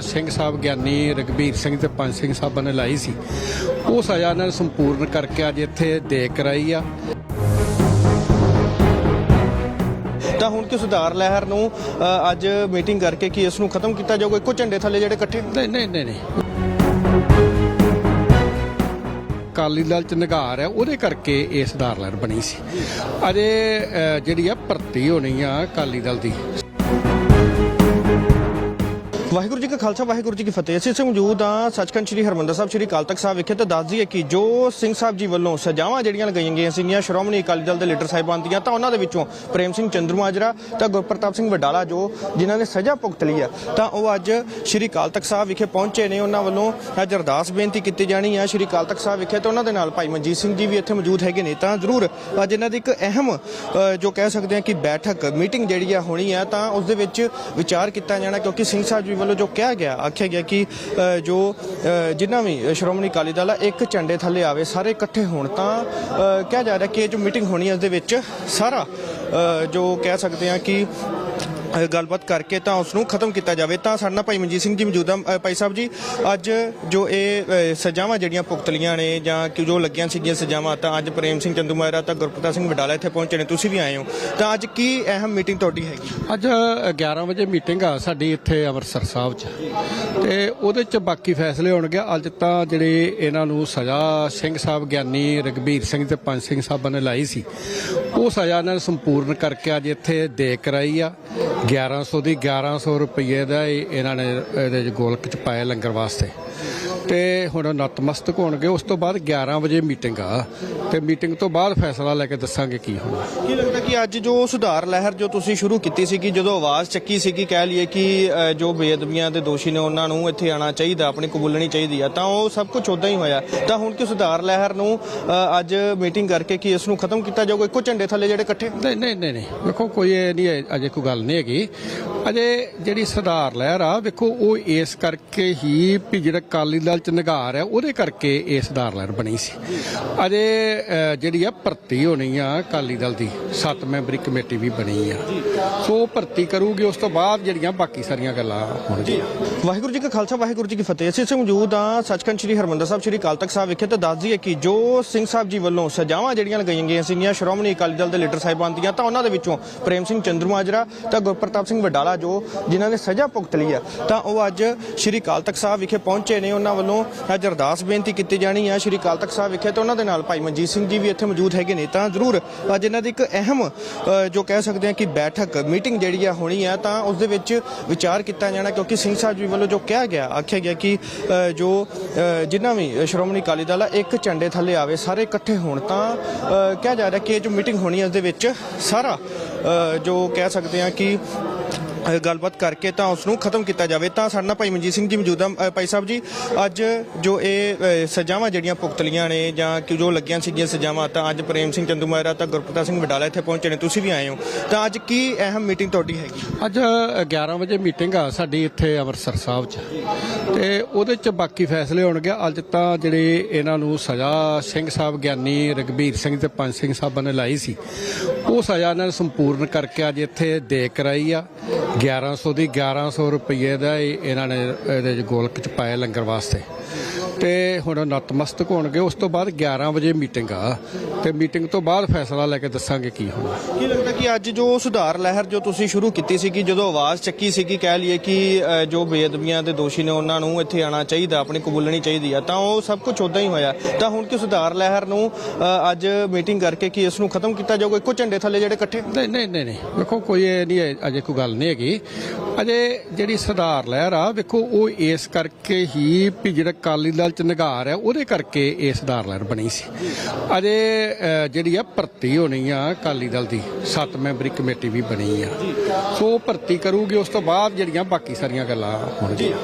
ਸਿੰਘ ਸਾਹਿਬ ਗਿਆਨੀ ਰਗਵੀਰ ਸਿੰਘ ਤੇ ਪੰਜ ਸਿੰਘ ਸਾਹਿਬਾਂ ਨੇ ਲਾਈ ਸੀ। ਉਹ ਸਜ਼ਾ ਨਾਲ ਸੰਪੂਰਨ ਕਰਕੇ ਅੱਜ ਇੱਥੇ ਦੇ ਕਰਾਈ ਆ। ਤਾਂ ਹੁਣ ਕਿ ਸੁਧਾਰ ਲਹਿਰ ਨੂੰ ਅ, ਅੱਜ ਮੀਟਿੰਗ ਕਰਕੇ ਕਿ ਇਸ ਨੂੰ ਖਤਮ ਕੀਤਾ ਜਾਊਗਾ? ਇੱਕੋ ਝੰਡੇ ਥੱਲੇ ਜਿਹੜੇ ਇਕੱਠੇ ਨਹੀਂ ਨਹੀਂ ਨਹੀਂ ਨਹੀਂ। ਅਕਾਲੀ ਦਲ ਚ ਨਿਗਾਰ ਹੈ ਉਹਦੇ ਕਰਕੇ ਇਹ ਸੁਧਾਰ ਲਹਿਰ ਬਣੀ ਸੀ। ਅਜੇ ਅ, ਜਿਹੜੀ ਆ ਭਰਤੀ ਹੋਣੀ ਆ ਅਕਾਲੀ ਦਲ ਦੀ। ਵਾਹਿਗੁਰੂ ਜੀ ਕਾ ਖਾਲਸਾ, ਵਾਹਿਗੁਰੂ ਜੀ ਕੀ ਫਤਿਹ। ਅਸੀਂ ਇੱਥੇ ਮੌਜੂਦ ਹਾਂ ਸੱਚਖੰਡ ਸ੍ਰੀ ਹਰਮੰਦਰ ਸਾਹਿਬ, ਸ੍ਰੀ ਅਕਾਲ ਤਖਤ ਸਾਹਿਬ ਵਿਖੇ ਤੇ ਦੱਸ ਦਈਏ ਕਿ ਜੋ ਸਿੰਘ ਸਾਹਿਬ ਜੀ ਵੱਲੋਂ ਸਜ਼ਾਵਾਂ ਜਿਹੜੀਆਂ ਲਗਾਈਆਂ ਗਈਆਂ ਸੀਗੀਆਂ, ਸ਼੍ਰੋਮਣੀ ਅਕਾਲੀ ਦਲ ਦੇ ਲੀਡਰ ਸਾਹਿਬਾਨ ਦੀਆਂ, ਤਾਂ ਉਹਨਾਂ ਦੇ ਵਿੱਚੋਂ ਪ੍ਰੇਮ ਸਿੰਘ ਚੰਦਰਮਾਜਰਾ ਤਾਂ ਗੁਰਪ੍ਰਤਾਪ ਸਿੰਘ ਵਡਾਲਾ ਜੋ ਜਿਨ੍ਹਾਂ ਨੇ ਸਜ਼ਾ ਭੁਗਤ ਲਈ ਆ ਤਾਂ ਉਹ ਅੱਜ ਸ੍ਰੀ ਅਕਾਲ ਤਖਤ ਸਾਹਿਬ ਵਿਖੇ ਪਹੁੰਚੇ ਨੇ। ਉਹਨਾਂ ਵੱਲੋਂ ਅੱਜ ਅਰਦਾਸ ਬੇਨਤੀ ਕੀਤੀ ਜਾਣੀ ਆ ਸ੍ਰੀ ਅਕਾਲ ਤਖਤ ਸਾਹਿਬ ਵਿਖੇ, ਤੇ ਉਹਨਾਂ ਦੇ ਨਾਲ ਭਾਈ ਮਨਜੀਤ ਸਿੰਘ ਜੀ ਵੀ ਇੱਥੇ ਮੌਜੂਦ ਹੈਗੇ ਨੇ। ਤਾਂ ਜ਼ਰੂਰ ਅੱਜ ਇਹਨਾਂ ਦੀ ਇੱਕ ਅਹਿਮ ਜੋ ਕਹਿ ਸਕਦੇ ਹਾਂ ਕਿ ਬੈਠਕ, ਮੀਟਿੰਗ ਜਿਹੜੀ ਆ ਹੋਣੀ ਆ ਤਾਂ ਉਸ ਦੇ ਵਿੱਚ ਵਿਚਾਰ ਕੀਤਾ ਜਾਣਾ, ਕਿਉਂਕਿ ਸਿੰਘ ਸਾਹਿਬ ਜੀ ਵੱਲੋਂ ਜੋ ਕਿਹਾ ਗਿਆ, ਆਖਿਆ ਗਿਆ ਕਿ ਜੋ ਜਿੰਨਾ ਵੀ ਸ਼੍ਰੋਮਣੀ ਅਕਾਲੀ ਦਲ ਆ, ਇੱਕ ਝੰਡੇ ਥੱਲੇ ਆਵੇ, ਸਾਰੇ ਇਕੱਠੇ ਹੋਣ, ਤਾਂ ਕਿਹਾ ਜਾ ਰਿਹਾ ਕਿ ਇਹ ਜੋ ਮੀਟਿੰਗ ਹੋਣੀ ਹੈ ਉਸ ਦੇ ਵਿੱਚ ਸਾਰਾ ਜੋ ਕਹਿ ਸਕਦੇ ਹਾਂ ਕਿ ਗੱਲਬਾਤ ਕਰਕੇ ਤਾਂ ਉਸ ਨੂੰ ਖਤਮ ਕੀਤਾ ਜਾਵੇ। ਤਾਂ ਸਾਡੇ ਨਾਲ ਭਾਈ ਮਨਜੀਤ ਸਿੰਘ ਜੀ ਮੌਜੂਦਾ ਭਾਈ ਸਾਹਿਬ ਜੀ, ਅੱਜ ਜੋ ਇਹ ਸਜ਼ਾਵਾਂ ਜਿਹੜੀਆਂ ਭੁਗਤਲੀਆਂ ਨੇ ਜਾਂ ਕਿ ਜੋ ਲੱਗੀਆਂ ਸੀਗੀਆਂ ਸਜ਼ਾਵਾਂ, ਤਾਂ ਅੱਜ ਪ੍ਰੇਮ ਸਿੰਘ ਚੰਦੂਮਾਰਾ ਤਾਂ ਗੁਰਪ੍ਰਤਾਪ ਸਿੰਘ ਵਡਾਲਾ ਇੱਥੇ ਪਹੁੰਚੇ ਨੇ। ਤੁਸੀਂ ਵੀ ਆਏ ਹੋ। ਤਾਂ ਅੱਜ ਕੀ ਅਹਿਮ ਮੀਟਿੰਗ ਤੁਹਾਡੀ ਹੈਗੀ? ਅੱਜ 11 ਵਜੇ ਮੀਟਿੰਗ ਆ ਸਾਡੀ ਇੱਥੇ ਅੰਮ੍ਰਿਤਸਰ ਸਾਹਿਬ 'ਚ। ਤੇ ਉਹਦੇ 'ਚ ਬਾਕੀ ਫੈਸਲੇ ਹੋਣਗੇ। ਅੱਜ ਤਾਂ ਜਿਹੜੇ ਇਹਨਾਂ ਨੂੰ ਸਜ਼ਾ ਸਿੰਘ ਸਾਹਿਬ, ਗਿਆਨੀ ਰਗਵੀਰ ਸਿੰਘ ਤੇ ਪੰਜ ਸਿੰਘ ਸਾਹਿਬਾਂ ਨੇ ਲਾਈ ਸੀ, ਉਹ ਸਜ਼ਾ ਨਾਲ ਸੰਪੂਰਨ ਕਰਕੇ ਅੱਜ ਇੱਥੇ ਦੇ ਕਰਾਈ ਆ। 1100 ਦੀ 1100 ਰੁਪਏ ਦਾ ਇਹ ਇਹਨਾਂ ਨੇ ਇਹਦੇ 'ਚ ਗੋਲਕ 'ਚ ਪਾਇਆ ਲੰਗਰ ਵਾਸਤੇ। ਤੇ ਹੁਣ ਨਤਮਸਤਕ ਹੋਣਗੇ ਉਸ ਤੋਂ ਬਾਅਦ 11 ਵਜੇ ਮੀਟਿੰਗ ਆ। ਤੇ ਮੀਟਿੰਗ ਤੋਂ ਬਾਅਦ ਫੈਸਲਾ ਲੈ ਕੇ ਦੱਸਾਂਗੇ ਕੀ ਹੋਣਾ। ਕੀ ਲੱਗਦਾ ਕਿ ਅੱਜ ਜੋ ਸੁਧਾਰ ਲਹਿਰ ਜੋ ਤੁਸੀਂ ਸ਼ੁਰੂ ਕੀਤੀ ਸੀ ਕਿ ਜਦੋਂ ਆਵਾਜ਼ ਚੱਕੀ ਸੀ ਕਿ ਕਹਿ ਲਈਏ ਕਿ ਜੋ ਬੇਅਦਬੀਆਂ ਦੇ ਦੋਸ਼ੀ ਨੇ ਉਹਨਾਂ ਨੂੰ ਇੱਥੇ ਆਣਾ ਚਾਹੀਦਾ ਆਪਣੀ ਕਬੂਲਣੀ ਚਾਹੀਦੀ ਆ ਤਾਂ ਉਹ ਸਭ ਕੁਝ ਉਦਾਂ ਹੀ ਹੋਇਆ। ਤਾਂ ਹੁਣ ਕਿ ਸੁਧਾਰ ਲਹਿਰ ਨੂੰ ਅੱਜ ਮੀਟਿੰਗ ਕਰਕੇ ਕਿ ਇਸ ਨੂੰ ਖਤਮ ਕੀਤਾ ਜਾਊਗਾ? ਇੱਕੋ ਝੰਡੇ ਥੱਲੇ ਜਿਹੜੇ ਇਕੱਠੇ? ਨਹੀਂ ਨਹੀਂ ਨਹੀਂ ਨਹੀਂ। ਵੇਖੋ ਕੋਈ ਇਹ ਨਹੀਂ ਅਜੇ ਕੋਈ ਗੱਲ ਨਹੀਂ ਹੈਗੀ। ਅਜੇ ਜਿਹੜੀ ਸੁਧਾਰ ਲਹਿਰ ਆ ਵੇਖੋ ਉਹ ਇਸ ਕਰਕੇ ਹੀ ਵੀ ਜਿਹੜਾ ਅਕਾਲੀ ਦਲ ਚ ਨਿਗਾਰ ਹੈ, ਉਹਦੇ ਕਰਕੇ ਇਹ ਸੁਧਾਰ ਲਹਿਰ ਬਣੀ ਸੀ। ਅਜੇ ਜਿਹੜੀ ਆ ਭਰਤੀ ਹੋਣੀ ਆ ਅਕਾਲੀ ਦਲ ਦੀ, ਸੱਤ ਮੈਂਬਰੀ ਕਮੇਟੀ ਵੀ ਬਣੀ ਆ। ਸੋ ਭਰਤੀ ਕਰੂਗੀ, ਉਸ ਤੋਂ ਬਾਅਦ ਜਿਹੜੀਆਂ ਬਾਕੀ ਸਾਰੀਆਂ ਗੱਲਾਂ ਹੋਣਗੀਆਂ। ਵਾਹਿਗੁਰੂ ਜੀ ਕਾ ਖਾਲਸਾ, ਵਾਹਿਗੁਰੂ ਜੀ ਕੀ ਫਤਿਹ। ਅਸੀਂ ਇੱਥੇ ਮੌਜੂਦ ਹਾਂ ਸੱਚਖੰਡ ਸ੍ਰੀ ਹਰਮੰਦਰ ਸਾਹਿਬ, ਸ੍ਰੀ ਅਕਾਲ ਤਖਤ ਸਾਹਿਬ ਵਿਖੇ ਤਾਂ ਦੱਸ ਦਈਏ ਕਿ ਜੋ ਸਿੰਘ ਸਾਹਿਬ ਜੀ ਵੱਲੋਂ ਸਜ਼ਾਵਾਂ ਜਿਹੜੀਆਂ ਲਗਾਈਆਂ ਗਈਆਂ ਸੀਗੀਆਂ, ਸ਼੍ਰੋਮਣੀ ਅਕਾਲੀ ਦਲ ਦੇ ਲੀਡਰ ਸਾਹਿਬਾਨ ਦੀਆਂ, ਤਾਂ ਉਹਨਾਂ ਦੇ ਵਿੱਚੋਂ ਪ੍ਰੇਮ ਸਿੰਘ ਚੰਦਰਮਾਜਰਾ, ਤਾਂ ਗੁਰਪ੍ਰਤਾਪ ਸਿੰਘ ਵਡਾਲਾ ਜੋ ਜਿਨ੍ਹਾਂ ਨੇ ਸਜ਼ਾ ਭੁਗਤ ਲਈ ਆ, ਤਾਂ ਉਹ ਅੱਜ ਸ੍ਰੀ ਅਕਾਲ ਤਖਤ ਸਾਹਿਬ ਵਿਖੇ ਪਹੁੰਚੇ ਨੇ। ਉਹਨਾਂ ਵੱਲੋਂ ਅੱਜ ਅਰਦਾਸ ਬੇਨਤੀ ਕੀਤੀ ਜਾਣੀ ਹੈ ਸ੍ਰੀ ਅਕਾਲ ਤਖਤ ਸਾਹਿਬ ਵਿਖੇ ਤੇ ਉਹਨਾਂ ਦੇ ਨਾਲ ਭਾਈ ਮਨਜੀਤ ਸਿੰਘ ਜੀ ਵੀ ਇੱਥੇ ਮੌਜੂਦ ਹੈਗੇ ਨੇ। ਤਾਂ ਜ਼ਰੂਰ ਅੱਜ ਇਹਨਾਂ ਦੀ ਇੱਕ ਅਹਿਮ ਜੋ ਕਹਿ ਸਕਦੇ ਹਾਂ ਕਿ ਬੈਠਕ, ਮੀਟਿੰਗ ਜਿਹੜੀ ਆ ਹੋਣੀ ਹੈ ਤਾਂ ਉਸ ਦੇ ਵਿੱਚ ਵਿਚਾਰ ਕੀਤਾ ਜਾਣਾ ਕਿਉਂਕਿ ਸਿੰਘ ਸਾਹਿਬ ਜੀ ਵੱਲੋਂ ਜੋ ਕਿਹਾ ਗਿਆ, ਆਖਿਆ ਗਿਆ ਕਿ ਜੋ ਜਿੰਨਾ ਵੀ ਸ਼੍ਰੋਮਣੀ ਅਕਾਲੀ ਦਲ ਆ, ਇੱਕ ਝੰਡੇ ਥੱਲੇ ਆਵੇ, ਸਾਰੇ ਇਕੱਠੇ ਹੋਣ। ਤਾਂ ਕਿਹਾ ਜਾ ਰਿਹਾ ਕਿ ਇਹ ਜੋ ਮੀਟਿੰਗ ਹੋਣੀ ਹੈ ਉਸ ਦੇ ਵਿੱਚ ਸਾਰਾ ਜੋ ਕਹਿ ਸਕਦੇ ਹਾਂ ਕਿ ਗੱਲਬਾਤ ਕਰਕੇ ਤਾਂ ਉਸ ਨੂੰ ਖਤਮ ਕੀਤਾ ਜਾਵੇ। ਤਾਂ ਸਾਡੇ ਨਾਲ ਭਾਈ ਮਨਜੀਤ ਸਿੰਘ ਜੀ ਮੌਜੂਦਾ ਭਾਈ ਸਾਹਿਬ ਜੀ, ਅੱਜ ਜੋ ਇਹ ਸਜ਼ਾਵਾਂ ਜਿਹੜੀਆਂ ਭੁਗਤਲੀਆਂ ਨੇ ਜਾਂ ਕਿ ਜੋ ਲੱਗੀਆਂ ਸੀਗੀਆਂ ਸਜ਼ਾਵਾਂ, ਤਾਂ ਅੱਜ ਪ੍ਰੇਮ ਸਿੰਘ ਚੰਦੂਮਾਰਾ ਤਾਂ ਗੁਰਪ੍ਰਤਾਪ ਸਿੰਘ ਵਡਾਲਾ ਇੱਥੇ ਪਹੁੰਚੇ ਨੇ। ਤੁਸੀਂ ਵੀ ਆਏ ਹੋ। ਤਾਂ ਅੱਜ ਕੀ ਅਹਿਮ ਮੀਟਿੰਗ ਤੁਹਾਡੀ ਹੈਗੀ? ਅੱਜ 11 ਵਜੇ ਮੀਟਿੰਗ ਆ ਸਾਡੀ ਇੱਥੇ ਅੰਮ੍ਰਿਤਸਰ ਸਾਹਿਬ 'ਚ। ਤੇ ਉਹਦੇ 'ਚ ਬਾਕੀ ਫੈਸਲੇ ਹੋਣਗੇ। ਅੱਜ ਤਾਂ ਜਿਹੜੇ ਇਹਨਾਂ ਨੂੰ ਸਜ਼ਾ ਸਿੰਘ ਸਾਹਿਬ, ਗਿਆਨੀ ਰਗਵੀਰ ਸਿੰਘ ਤੇ ਪੰਜ ਸਿੰਘ ਸਾਹਿਬਾਂ ਨੇ ਲਾਈ ਸੀ। ਉਹ ਸਜ਼ਾ ਨਾਲ ਸੰਪੂਰਨ ਕਰਕੇ ਅੱਜ ਇੱਥੇ ਦੇ ਕਰਾਈ ਆ। 1100 ਦੀ 1100 ਰੁਪਏ ਦਾ ਇਹ ਇਹਨਾਂ ਨੇ ਇਹਦੇ 'ਚ ਗੋਲਕ 'ਚ ਪਾਇਆ ਲੰਗਰ ਵਾਸਤੇ। ਤੇ ਹੁਣ ਨਤਮਸਤਕ ਹੋਣਗੇ ਉਸ ਤੋਂ ਬਾਅਦ 11 ਵਜੇ ਮੀਟਿੰਗ ਆ। ਤੇ ਮੀਟਿੰਗ ਤੋਂ ਬਾਅਦ ਫੈਸਲਾ ਲੈ ਕੇ ਦੱਸਾਂਗੇ ਕੀ ਹੋਣਾ। ਕੀ ਲੱਗਦਾ ਕਿ ਅੱਜ ਜੋ ਸੁਧਾਰ ਲਹਿਰ ਜੋ ਤੁਸੀਂ ਸ਼ੁਰੂ ਕੀਤੀ ਸੀ ਕਿ ਜਦੋਂ ਆਵਾਜ਼ ਚੱਕੀ ਸੀ ਕਿ ਕਹਿ ਲਈਏ ਕਿ ਜੋ ਬੇਅਦਬੀਆਂ ਦੇ ਦੋਸ਼ੀ ਨੇ ਉਹਨਾਂ ਨੂੰ ਇੱਥੇ ਆਣਾ ਚਾਹੀਦਾ ਆਪਣੀ ਕਬੂਲਣੀ ਚਾਹੀਦੀ ਆ ਤਾਂ ਉਹ ਸਭ ਕੁਝ ਉਦਾਂ ਹੀ ਹੋਇਆ। ਤਾਂ ਹੁਣ ਕਿ ਸੁਧਾਰ ਲਹਿਰ ਨੂੰ ਅੱਜ ਮੀਟਿੰਗ ਕਰਕੇ ਕਿ ਇਸ ਨੂੰ ਖਤਮ ਕੀਤਾ ਜਾਊਗਾ? ਇੱਕੋ ਝੰਡੇ ਥੱਲੇ ਜਿਹੜੇ ਇਕੱਠੇ? ਨਹੀਂ ਨਹੀਂ ਨਹੀਂ ਨਹੀਂ। ਵੇਖੋ ਕੋਈ ਇਹ ਨਹੀਂ ਅਜੇ ਕੋਈ ਗੱਲ ਨਹੀਂ ਹੈਗੀ। ਅਜੇ ਜਿਹੜੀ ਸੁਧਾਰ ਲਹਿਰ ਆ ਵੇਖੋ ਉਹ ਇਸ ਕਰਕੇ ਹੀ ਵੀ ਜਿਹੜਾ ਅਕਾਲੀ ਦਲ ਚ ਨਿਗਾਰ ਹੈ, ਉਹਦੇ ਕਰਕੇ ਇਹ ਸੁਧਾਰ ਲਹਿਰ ਬਣੀ ਸੀ। ਅਜੇ ਜਿਹੜੀ ਆ ਭਰਤੀ ਹੋਣੀ ਆ ਅਕਾਲੀ ਦਲ ਦੀ, ਸੱਤ ਮੈਂਬਰੀ ਕਮੇਟੀ ਵੀ ਬਣੀ ਆ। ਸੋ ਉਹ ਭਰਤੀ ਕਰੂਗੀ, ਉਸ ਤੋਂ ਬਾਅਦ ਜਿਹੜੀਆਂ ਬਾਕੀ ਸਾਰੀਆਂ ਗੱਲਾਂ ਹੋਣਗੀਆਂ।